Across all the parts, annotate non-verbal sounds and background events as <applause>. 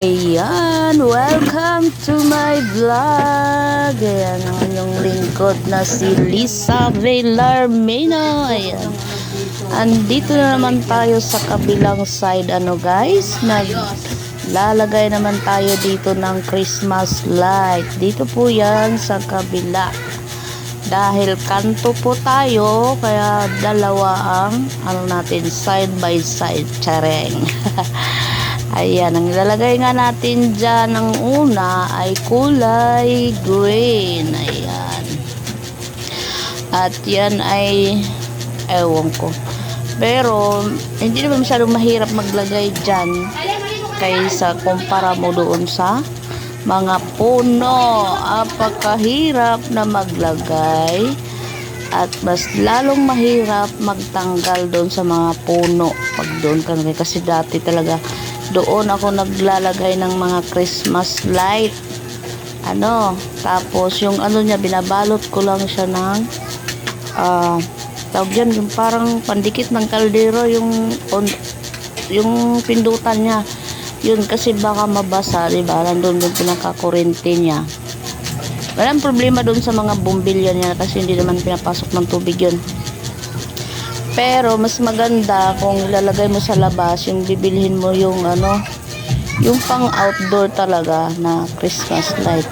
Ayan, welcome to my vlog. Ayan, ang inyong lingkod na si Lisa Villarmino. Ayan. Andito na naman tayo sa kabilang side, ano guys, naglalagay naman tayo dito ng Christmas light. Dito po yan sa kabila. Dahil kanto po tayo, kaya dalawa ang ano natin, side by side, chareng. <laughs> Ayan, ang ilalagay nga natin dyan ng una ay kulay green. Ayan. At yan ay, ewan ko. Pero, hindi naman masyadong mahirap maglagay dyan kaysa kumpara mo doon sa mga puno. Apakahirap na maglagay at mas lalong mahirap magtanggal doon sa mga puno pag doon ka kasi dati talaga doon ako naglalagay ng mga Christmas light. Ano tapos yung ano niya binabalot ko lang siya ng ah tawag dyan yung parang pandikit ng kaldero yung on, yung pindutan niya. Yun kasi baka mabasa di ba? Nandun yung pinakakurente niya. Walang problema doon sa mga bumbilya niya kasi hindi naman pinapasok ng tubig yun pero mas maganda kung ilalagay mo sa labas yung bibilhin mo yung ano yung pang outdoor talaga na Christmas light.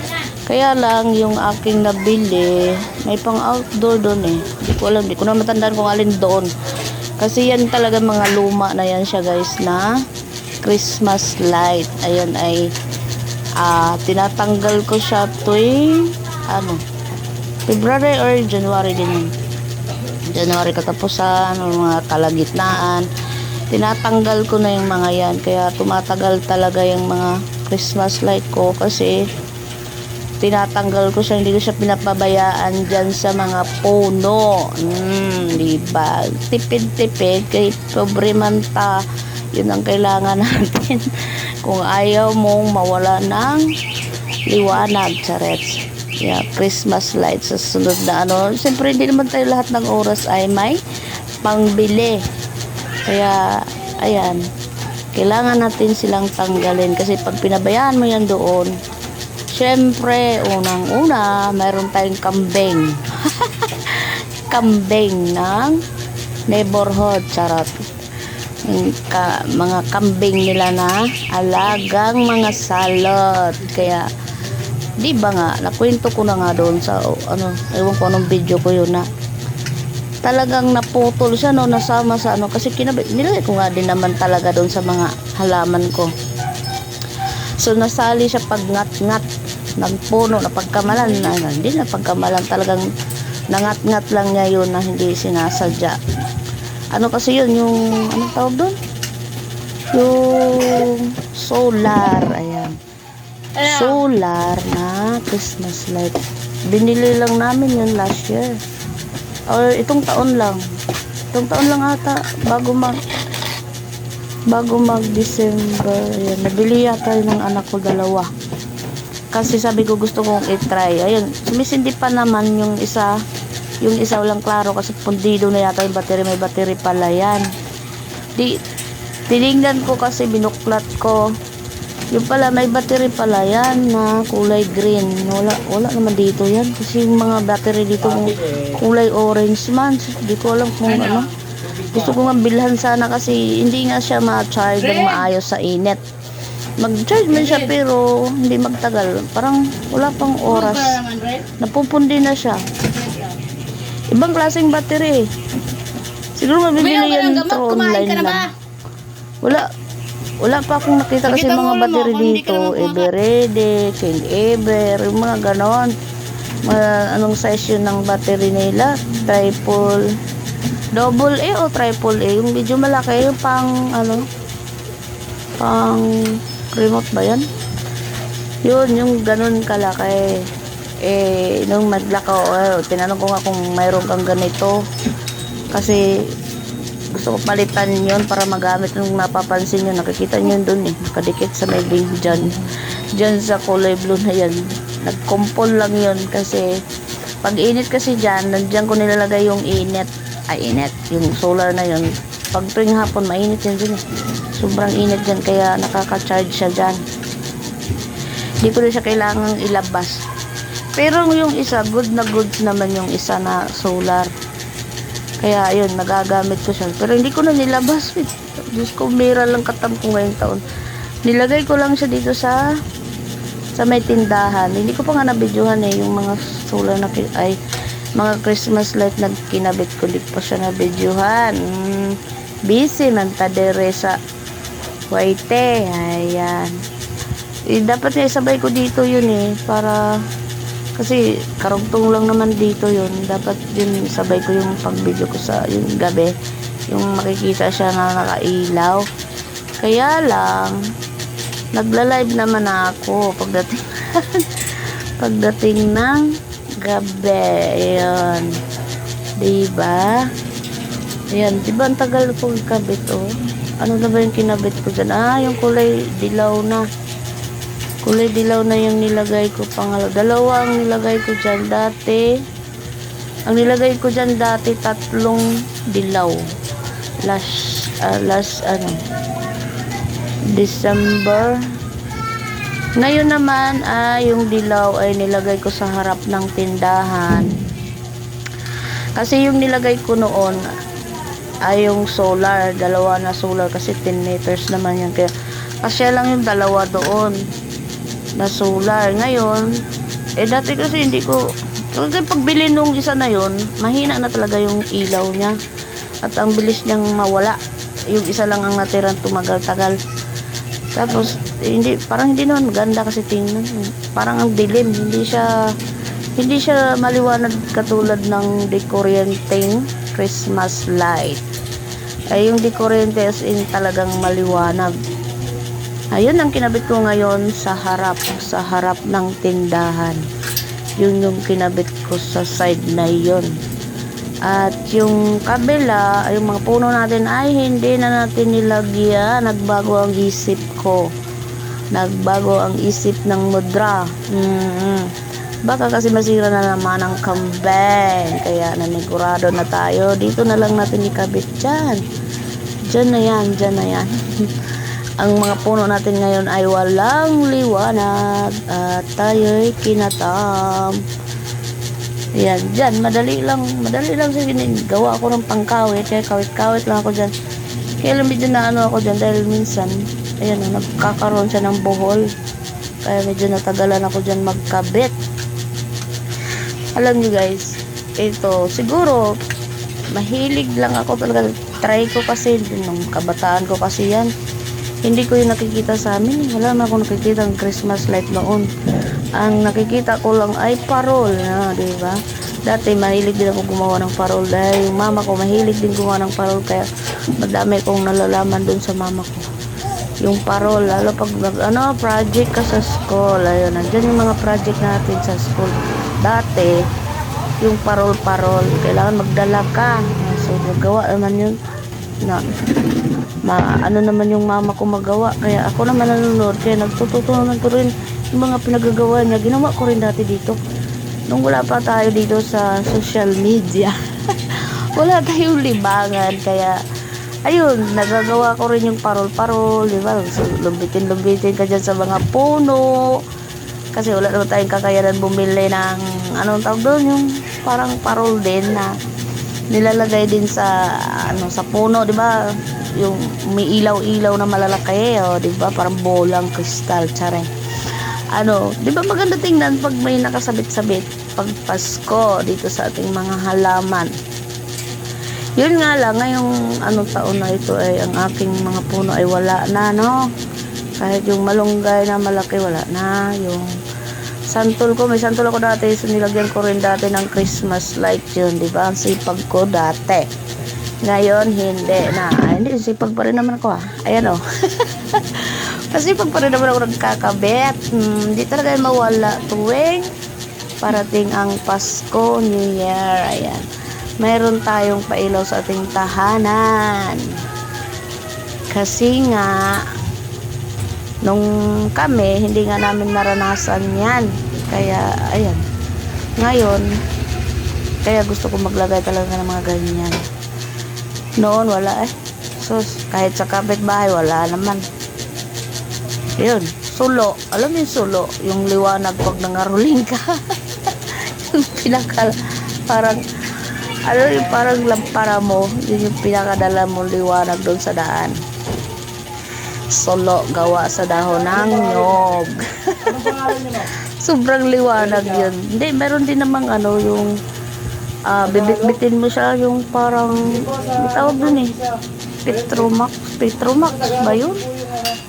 Kaya lang yung aking nabili may pang outdoor doon eh. Hindi ko alam, hindi ko na matandaan kung alin doon. Kasi yan talaga mga luma na yan siya guys na Christmas light. Ayan ay ah tinatanggal ko siya tuwing ano February or January din yun. January katapusan o mga kalagitnaan. Tinatanggal ko na yung mga yan kaya tumatagal talaga yung mga Christmas light ko kasi tinatanggal ko siya hindi ko siya pinapabayaan dyan sa mga puno. Mm, diba? Tipid-tipid kay pobre man ta. Yun ang kailangan <laughs> natin. Kung ayaw mong mawala ng liwanag charets yeah, Christmas lights sa sunod na ano. Siyempre hindi naman tayo lahat ng oras ay may pangbili. Kaya ayan. Kailangan natin silang tanggalin kasi pag pinabayaan mo yan doon syempre unang una mayroon tayong kambing. <laughs> Kambing ng neighborhood. Charot. Ka, mga kambing nila na alagang mga salot. Kaya di ba nga nakwento ko na nga doon sa ano ewan ko anong video ko yun na talagang naputol siya no nasama sa ano. Kasi kinabay nilagay ko nga din naman talaga doon sa mga halaman ko. So nasali siya pag ngat-ngat ng puno na pagkamalan na hindi na pagkamalan talagang nangat-ngat lang niya yun na hindi sinasadya. Ano kasi yun yung anong tawag doon? Yung solar ayan solar na Christmas light. Binili lang namin yun last year. Or itong taon lang. Itong taon lang ata bago mag bago mag December ayan, nabili yata yun ng anak ko dalawa. Kasi sabi ko gusto kong i-try. Ayun sumisindi pa naman yung isa yung isa walang klaro kasi pundido na yata yung battery. May battery pala yan. Di tinignan ko kasi binuklat ko yung pala may battery pala yan na kulay green. Wala, wala naman dito yan. Kasi yung mga battery dito kulay orange man hindi ko alam kung ano? gusto ko nga bilhan sana kasi hindi nga siya ma-charge ng maayos sa init. Mag-charge man siya pero hindi magtagal. Parang wala pang oras. napupundi na siya. Ibang klaseng battery. Siguro mabibili yan through online lang. Wala wala pa akong nakita kasi Nakita mo mga naman, battery kung hindi ka dito naman Ever Ready, King Ever yung mga ganon. Mga anong size yun ng battery nila? Triple double A o triple A? Yung medyo malaki yung pang ano pang remote ba yan? Yun yung ganon kalaki. Eh nung maglakaw oh, tinanong ko nga kung mayroon kang ganito. Kasi gusto ko palitan yon para magamit nung napapansin nyo. Nakikita nyo dun eh. Nakadikit sa may link dyan. Dyan sa kulay blue na yan. Nagkumpol lang yon kasi pag init kasi dyan nandyan ko nilalagay yung init. Ay init. Yung solar na yon pag tuwing hapon mainit yan dyan eh. Sobrang init dyan kaya nakaka-charge siya dyan. Hindi ko na siya kailangang ilabas. Pero yung isa, good na good naman yung isa na solar. Kaya ayun, nagagamit ko siya. Pero hindi ko na nilabas. eh. Diyos ko, mira lang katam ko ngayong taon. Nilagay ko lang siya dito sa sa may tindahan. Hindi ko pa nga nabidyohan eh, yung mga solar na ay mga Christmas light na kinabit ko. Hindi pa siya nabidyohan. Mm, busy man tadere sa Waite. Ayan. Eh, dapat nga isabay ko dito yun eh, para kasi karugtong lang naman dito yun. Dapat yun sabay ko yung pag-video ko sa yung gabi. Yung makikita siya na nakailaw. Kaya lang, nagla-live naman ako pagdating <laughs> pagdating ng gabi. Ayun. Diba? Ayan. Diba ang tagal ko ikabit oh. Ano na ba yung kinabit ko dyan? Ah, yung kulay dilaw na. Kulay dilaw na yung nilagay ko pangalawa. Dalawa ang nilagay ko dyan dati. Ang nilagay ko dyan dati tatlong dilaw. Last, ah, last ano, December. Ngayon naman ay yung dilaw ay nilagay ko sa harap ng tindahan. Kasi yung nilagay ko noon ay yung solar, dalawa na solar kasi 10 meters naman yan. Kaya kasya lang yung dalawa doon na solar. Ngayon, eh dati kasi hindi ko, kasi pagbili nung isa na yon mahina na talaga yung ilaw niya. At ang bilis niyang mawala. Yung isa lang ang natirang tumagal-tagal. Tapos, eh, hindi, parang hindi naman maganda kasi tingnan. Parang ang dilim. Hindi siya, hindi siya maliwanag katulad ng dekoryenteng Christmas light. Ay, yung dekoryente as in talagang maliwanag. Ayun ang kinabit ko ngayon sa harap, sa harap ng tindahan. Yun yung kinabit ko sa side na yun. At yung kabila, yung mga puno natin ay hindi na natin nilagyan. Nagbago ang isip ko. Nagbago ang isip ng mudra. mm Baka kasi masira na naman ang kambeng. Kaya nanigurado na tayo. Dito na lang natin ikabit dyan. Dyan na yan, dyan na yan. <laughs> ang mga puno natin ngayon ay walang liwanag. At tayo'y kinatam. Ayan, dyan, madali lang, madali lang sa gawa ako ng pangkawit, kaya kawit-kawit lang ako dyan. Kaya lang medyo na ano ako dyan dahil minsan, ayan, nagkakaroon siya ng buhol. Kaya medyo natagalan ako dyan magkabit. Alam nyo guys, ito, siguro, mahilig lang ako talaga. Try ko kasi, nung kabataan ko kasi yan. Hindi ko yung nakikita sa amin. Wala na akong nakikita ng Christmas light noon. Ang nakikita ko lang ay parol. Na, di ba? Dati mahilig din ako gumawa ng parol dahil yung mama ko mahilig din gumawa ng parol kaya madami kong nalalaman dun sa mama ko. Yung parol, lalo pag ano, project ka sa school, ayun, nandyan yung mga project natin sa school. Dati, yung parol-parol, kailangan magdala ka. So, nagawa naman yun na ma ano naman yung mama ko magawa. Kaya ako naman nanonood kaya nagtututunan ko rin yung mga pinagagawa niya. Ginawa ko rin dati dito. Nung wala pa tayo dito sa social media <laughs> wala tayong libangan. Kaya ayun nagagawa ko rin yung parol-parol di so, lumbitin-lumbitin ka dyan sa mga puno. Kasi wala naman tayong kakayanan bumili ng anong tawag doon? Yung parang parol din na nilalagay din sa ano sa puno, 'di ba? Yung may ilaw-ilaw na malalaki, oh, 'di ba? Parang bolang kristal, tsare. Ano, 'di ba maganda tingnan pag may nakasabit-sabit pag Pasko dito sa ating mga halaman. Yun nga lang, ngayong ano taon na ito ay ang aking mga puno ay wala na, no? Kahit yung malunggay na malaki, wala na. Yung santol ko, may santol ako dati, so nilagyan ko rin dati ng Christmas light yun, di ba? Ang sipag ko dati. Ngayon, hindi na. Ay, hindi, sipag pa rin naman ako ah. Ayan o. Oh. <laughs> Masipag pa rin naman ako nagkakabit. Hmm, hindi talaga yan mawala tuwing parating ang Pasko, New Year. Ayan. Mayroon tayong pailaw sa ating tahanan. Kasi nga, nung kami, hindi nga namin naranasan yan. Kaya, ayan. Ngayon, kaya gusto ko maglagay talaga ng mga ganyan. Noon, wala eh. So, kahit sa kapitbahay, wala naman. Yun. sulo. Alam mo yung sulo? Yung liwanag pag nangaruling ka. <laughs> yung pinaka, parang, ano yung parang lampara mo, yun yung pinakadala mo liwanag doon sa daan. Solo, gawa sa dahon ng nyog. <laughs> Sobrang liwanag yun. Hindi, meron din namang ano, yung ah bibit-bitin mo siya, yung parang, tawag dun eh. Petromax, Petromax ba yun?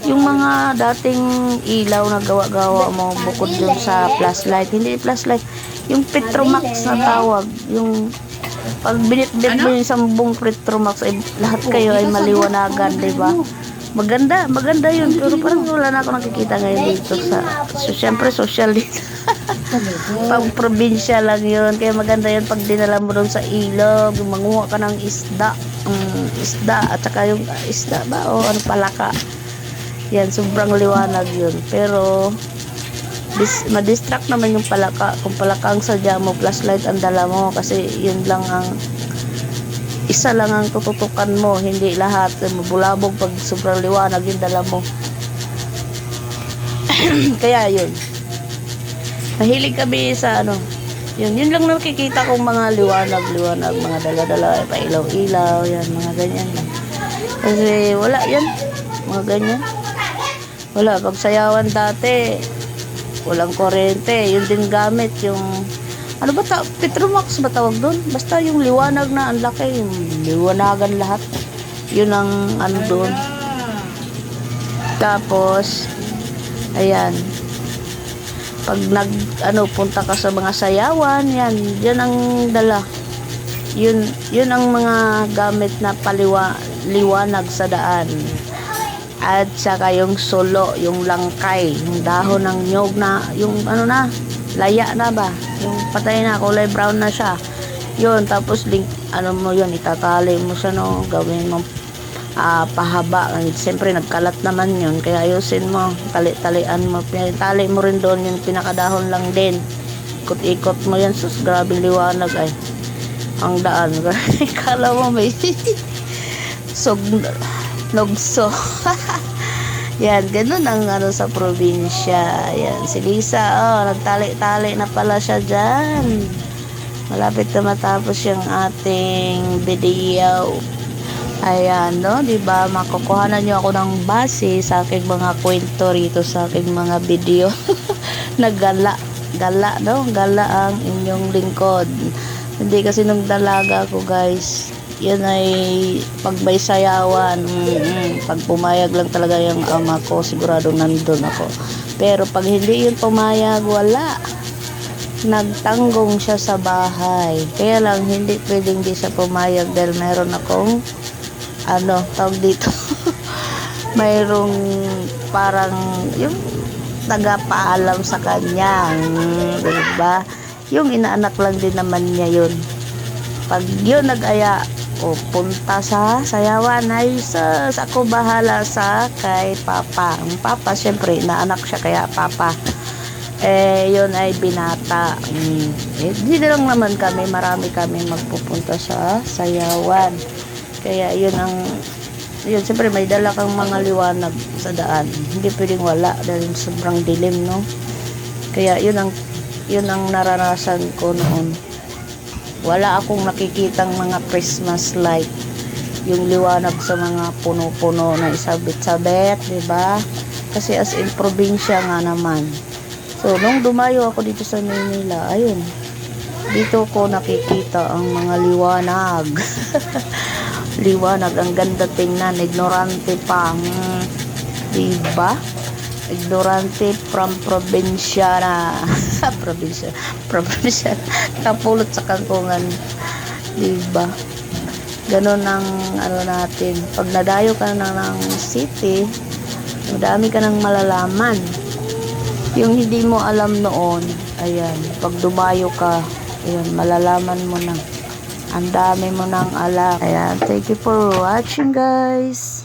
Yung mga dating ilaw na gawa-gawa mo bukod dun sa flashlight. Hindi flashlight. Yung Petromax na tawag. Yung pag binitbit mo yung isang buong Petromax, ay lahat kayo ay maliwanagan, di ba? Maganda, maganda yun. Pero parang wala na ako nakikita ngayon dito sa, so, syempre social dito. <laughs> pag probinsya lang yun. Kaya maganda yun pag dinala mo doon sa ilog, manguha ka ng isda. Mm, isda, at saka yung ah, isda ba? O ano palaka. Yan, sobrang liwanag yun. Pero, dis, ma-distract naman yung palaka. Kung palaka ang sadya mo, flashlight ang dala mo. Kasi yun lang ang isa lang ang tututukan mo, hindi lahat. Mabulabog pag sobrang liwanag yung dala mo. <clears throat> Kaya yun. Mahilig kami sa ano, yun, yun lang nakikita kong mga liwanag-liwanag, mga dala-dala, pailaw-ilaw, yan, mga ganyan lang. Kasi wala yan, mga ganyan. Wala, pag sayawan dati, walang kuryente, yun din gamit, yung, ano ba, ta Petromax ba tawag doon? Basta yung liwanag na ang laki, yung liwanagan lahat. Yun ang ano doon. Tapos, ayan, pag nag ano punta ka sa mga sayawan yan yan ang dala yun yun ang mga gamit na paliwa liwanag sa daan at saka yung solo yung langkay yung dahon ng nyog na yung ano na laya na ba yung patay na kulay brown na siya yun tapos link ano mo yun itatali mo siya no gawin mo ah, pahaba. Siyempre, nagkalat naman yun. Kaya ayusin mo. Tali-talian mo. Tali mo rin doon yung pinakadahon lang din. Ikot-ikot mo yan. Sus, grabe liwanag ay. Ang daan. <laughs> Kala mo may <laughs> sog nogso. <laughs> yan, ganun ang ano sa probinsya. Yan, si Lisa, oh, nagtali-tali na pala siya dyan. Malapit na matapos yung ating video. Ayan, no? 'Di ba? Makukuhanan niyo ako ng base sa aking mga kwento rito sa aking mga video. <laughs> Naggala. Gala, no? Gala ang inyong lingkod. Hindi kasi nung dalaga ko, guys. Yan ay pag may sayawan, mm, pag pumayag lang talaga yung ama ko, sigurado nandun ako. Pero pag hindi yun pumayag, wala nagtanggong siya sa bahay. Kaya lang, hindi pwedeng di siya pumayag dahil meron akong ano, tawag dito, <laughs> mayroong parang yung tagapaalam sa kanya, mm, diba? Yung inaanak lang din naman niya yun. Pag yun nag-aya, o punta sa sayawan, ay sa ako bahala sa kay Papa. Ang Papa, syempre, inaanak siya kaya Papa. Eh, yun ay binata. Mm. Eh, lang naman kami, marami kami magpupunta sa sayawan. Kaya yun ang yun, siyempre may dala kang mga liwanag sa daan. Hindi pwedeng wala dahil sobrang dilim, no? Kaya yun ang yun ang naranasan ko noon. Wala akong nakikitang mga Christmas light. Yung liwanag sa mga puno-puno na isabit-sabit, di ba? Kasi as in probinsya nga naman. So, nung dumayo ako dito sa Manila, ayun, dito ko nakikita ang mga liwanag. <laughs> liwanag, ang ganda tingnan, ignorante pa. Diba? Ignorante from probinsya na. <laughs> probinsya. Probinsya. Kapulot sa kangkungan. Diba? Ganon ang ano natin. Pag nadayo ka na ng city, madami ka nang malalaman. Yung hindi mo alam noon, ayan, pag dumayo ka, ayan, malalaman mo na. Ang dami mo nang alam. Ayan, thank you for watching guys.